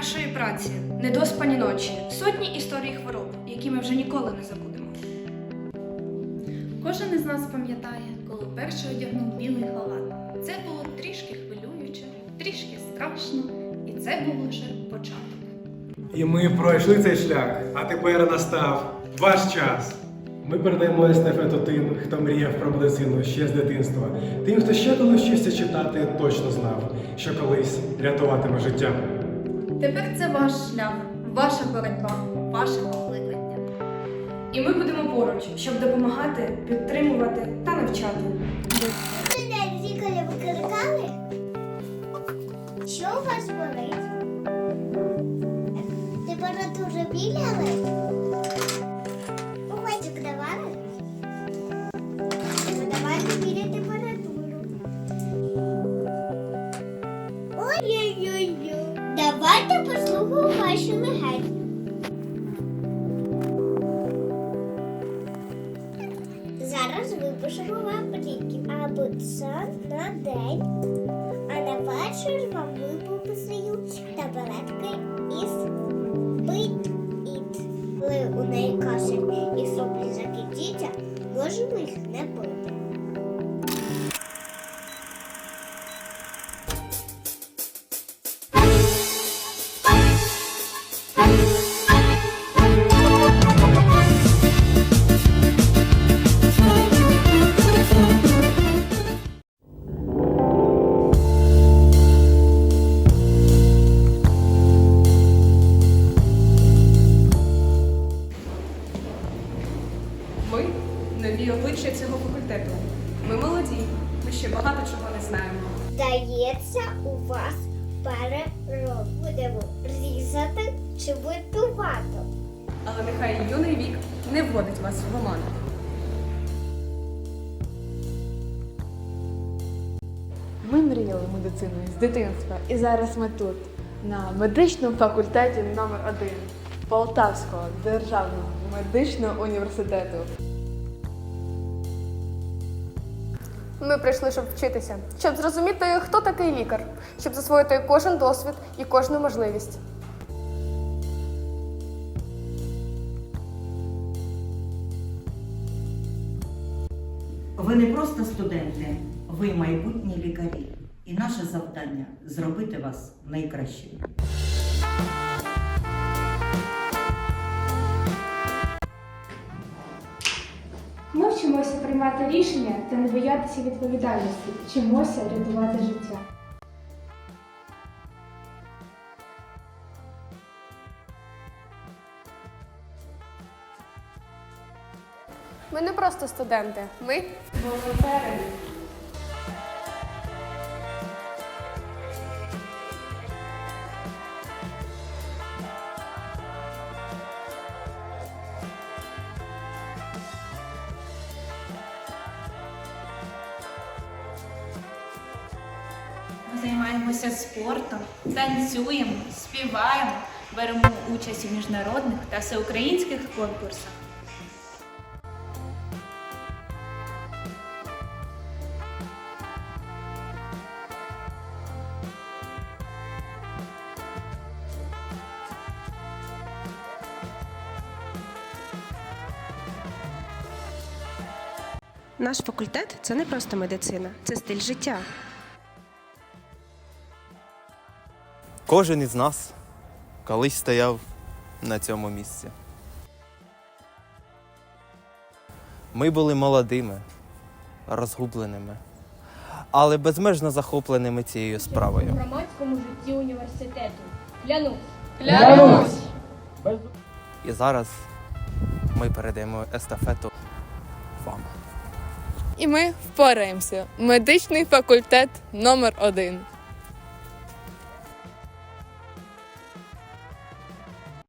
нашої праці, недоспані ночі, сотні історій хвороб, які ми вже ніколи не забудемо. Кожен із нас пам'ятає, коли вперше одягнув білий халат. Це було трішки хвилююче, трішки страшно, і це був лише початок. І ми пройшли цей шлях, а тепер настав ваш час. Ми передаємо естафету тим, хто мріяв про медицину ще з дитинства. Тим, хто ще коли вчився читати, точно знав, що колись рятуватиме життя. Тепер це ваш шлях, ваша боротьба, ваше покликання. І ми будемо поруч, щоб допомагати, підтримувати та навчати. Давайте послухаємо ваші легені. Зараз випишемо вам ліки або це на день, а на вечір вам виписую таблетки із пит-іт. Коли у неї кашель і соплі закидіться, можемо їх не пити. Ми нові обличчя цього факультету. Ми молоді, ми ще багато чого не знаємо. Здається, у вас перероб. Будемо різати чи витувати. Але нехай юний вік не вводить вас в оману. Ми мріяли медициною з дитинства, і зараз ми тут, на медичному факультеті номер 1 Полтавського державного медичного університету. Ми прийшли, щоб вчитися, щоб зрозуміти, хто такий лікар, щоб засвоїти кожен досвід і кожну можливість. Ви не просто студенти, ви майбутні лікарі. І наше завдання зробити вас найкращими. Приймати рішення та не боятися відповідальності, вчимося рятувати життя. Ми не просто студенти, ми Волонтери. Займаємося спортом, танцюємо, співаємо, беремо участь у міжнародних та всеукраїнських конкурсах. Наш факультет це не просто медицина, це стиль життя. Кожен із нас колись стояв на цьому місці. Ми були молодими, розгубленими, але безмежно захопленими цією справою. У громадському житті університету. Клянусь. Клянусь! І зараз ми передаємо естафету вам. І ми впораємося. Медичний факультет номер 1